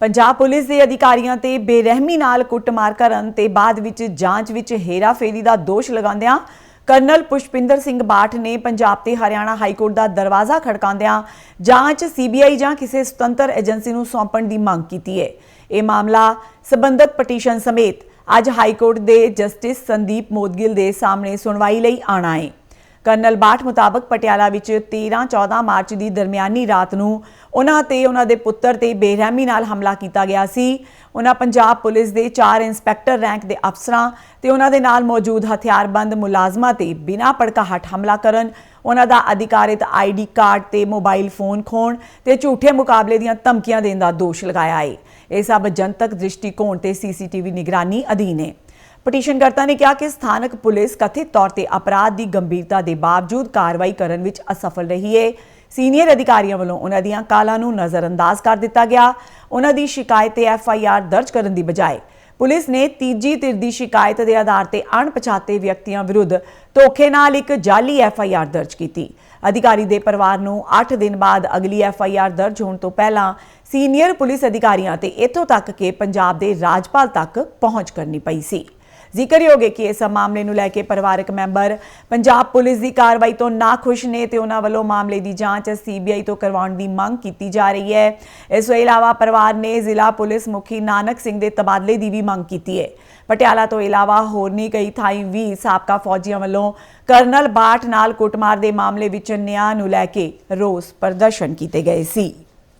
Punjab police ਦੇ ਅਧਿਕਾਰੀਆਂ ਤੇ ਬੇਰਹਿਮੀ ਨਾਲ ਕੁੱਟਮਾਰ ਕਰਨ ਤੇ ਬਾਅਦ ਵਿੱਚ ਜਾਂਚ ਵਿੱਚ ਹੇਰਾਫੇਰੀ ਦਾ ਦੋਸ਼ ਲਗਾਉਂਦਿਆਂ ਕਰਨਲ ਪੁਸ਼ਪਿੰਦਰ ਸਿੰਘ ਬਾਠ ਨੇ ਪੰਜਾਬ ਤੇ ਹਰਿਆਣਾ ਹਾਈ ਕੋਰਟ ਦਾ ਦਰਵਾਜ਼ਾ ਖੜਕਾਉਂਦਿਆਂ ਜਾਂਚ ਸੀਬੀਆਈ ਜਾਂ ਕਿਸੇ ਸੁਤੰਤਰ ਏਜੰਸੀ ਨੂੰ ਸੌਂਪਣ ਦੀ ਮੰਗ ਕੀਤੀ ਹੈ। ਇਹ ਮਾਮਲਾ ਸਬੰਧਤ ਪਟੀਸ਼ਨ ਸਮੇਤ ਅੱਜ ਹਾਈ ਕੋਰਟ ਦੇ ਜਸਟਿਸ ਸੰਦੀਪ ਮੋਦਗਿਲ ਦੇ ਸਾਹਮਣੇ ਸੁਣਵਾਈ ਲਈ ਆਣਾ ਹੈ। ਕਰਨਲ ਬਾਠ ਮੁਤਾਬਕ ਪਟਿਆਲਾ ਵਿੱਚ 13-14 ਮਾਰਚ ਦੀ ਦਰਮਿਆਨੀ ਰਾਤ ਨੂੰ ਉਹਨਾਂ ਤੇ ਉਹਨਾਂ ਦੇ ਪੁੱਤਰ ਤੇ ਬੇਰਹਿਮੀ ਨਾਲ ਹਮਲਾ ਕੀਤਾ ਗਿਆ ਸੀ। ਉਹਨਾਂ ਪੰਜਾਬ ਪੁਲਿਸ ਦੇ 4 ਇੰਸਪੈਕਟਰ ਰੈਂਕ ਦੇ ਅਫਸਰਾਂ ਤੇ ਉਹਨਾਂ ਦੇ ਨਾਲ ਮੌਜੂਦ ਹਥਿਆਰਬੰਦ ਮੁਲਾਜ਼ਮਾਂ ਤੇ ਬਿਨਾਂ ਪੜਕਾਹਟ ਹਮਲਾ ਕਰਨ, ਉਹਨਾਂ ਦਾ ਅਧਿਕਾਰਿਤ ਆਈਡੀ ਕਾਰਡ ਤੇ ਮੋਬਾਈਲ ਫੋਨ ਖੋਣ ਤੇ ਝੂਠੇ ਮੁਕਾਬਲੇ ਦੀਆਂ ਧਮਕੀਆਂ ਦੇਣ ਦਾ ਦੋਸ਼ ਲਗਾਇਆ ਹੈ ਇਹ ਸਭ ਜਨਤਕ ਦ੍ਰਿਸ਼ਟੀਕੋਣ ਤੇ ਸੀਸੀਟੀਵੀ ਨਿਗਰਾਨੀ ਅਧੀਨ ਹੈ ਪਟੀਸ਼ਨਕਰਤਾ ਨੇ ਕਿਹਾ ਕਿ ਸਥਾਨਕ ਪੁਲਿਸ ਕਥਿਤ ਤੌਰ ਤੇ ਅਪਰਾਧ ਦੀ ਗੰਭੀਰਤਾ ਦੇ ਬਾਵਜੂਦ ਕਾਰਵਾਈ ਕਰਨ ਵਿੱਚ ਅਸਫਲ ਰਹੀ ਹੈ ਸੀਨੀਅਰ ਅਧਿਕਾਰੀਆਂ ਵੱਲੋਂ ਉਹਨਾਂ ਦੀਆਂ ਕਾਲਾਂ ਨੂੰ ਨਜ਼ਰਅੰਦਾਜ਼ ਕਰ ਦਿੱਤਾ ਗਿਆ। ਉਹਨਾਂ ਦੀ ਸ਼ਿਕਾਇਤ ਤੇ ਐਫ ਆਈ ਆਰ ਦਰਜ ਕਰਨ ਦੀ ਬਜਾਏ ਪੁਲਿਸ ਨੇ ਤੀਜੀ ਧਿਰ ਦੀ ਸ਼ਿਕਾਇਤ ਦੇ ਆਧਾਰ ਤੇ ਅਣਪਛਾਤੇ ਵਿਅਕਤੀਆਂ ਵਿਰੁੱਧ ਧੋਖੇ ਨਾਲ ਇੱਕ ਜਾਲੀ ਐਫ ਆਈ ਆਰ ਦਰਜ ਕੀਤੀ। ਅਧਿਕਾਰੀ ਦੇ ਪਰਿਵਾਰ ਨੂੰ 8 ਦਿਨ ਬਾਅਦ ਅਗਲੀ ਐਫ ਆਈ ਆਰ ਦਰਜ ਹੋਣ ਤੋਂ ਪਹਿਲਾਂ ਸੀਨੀਅਰ ਪੁਲਿਸ ਅਧਿਕਾਰੀਆਂ ਤੇ ਇੱਥੋਂ ਤੱਕ ਕਿ ਪੰਜਾਬ ਦੇ ਰਾਜਪਾਲ ਤੱਕ ਪਹੁੰਚ ਕਰਨੀ ਪਈ ਸੀ। ਜ਼ਿਕਰਯੋਗ ਹੈ ਕਿ ਇਸ ਮਾਮਲੇ ਨੂੰ ਲੈ ਕੇ ਪਰਿਵਾਰਕ ਮੈਂਬਰ ਪੰਜਾਬ ਪੁਲਿਸ ਦੀ ਕਾਰਵਾਈ ਤੋਂ ਨਾਖੁਸ਼ ਨੇ ਤੇ ਉਹਨਾਂ ਵੱਲੋਂ ਮਾਮਲੇ ਦੀ ਜਾਂਚ ਸੀਬੀਆਈ ਤੋਂ ਕਰਵਾਉਣ ਦੀ ਮੰਗ ਕੀਤੀ ਜਾ ਰਹੀ ਹੈ। ਇਸ ਤੋਂ ਇਲਾਵਾ ਪਰਿਵਾਰ ਨੇ ਜ਼ਿਲ੍ਹਾ ਪੁਲਿਸ ਮੁਖੀ ਨਾਨਕ ਸਿੰਘ ਦੇ ਤਬਾਦਲੇ ਦੀ ਵੀ ਮੰਗ ਕੀਤੀ ਹੈ। ਪਟਿਆਲਾ ਤੋਂ ਇਲਾਵਾ ਹੋਰਨੀ ਕਈ ਥਾਈਂ ਵੀ ਸਾਬਕਾ ਫੌਜੀਆਂ ਵੱਲੋਂ ਕਰਨਲ ਬਾਠ ਨਾਲ ਕੁੱਟਮਾਰ ਦੇ ਮਾਮਲੇ ਵਿੱਚ ਨਿਆਂ ਨੂੰ ਲੈ ਕੇ ਰੋਸ ਪ੍ਰਦਰਸ਼ਨ ਕੀਤੇ ਗਏ ਸੀ।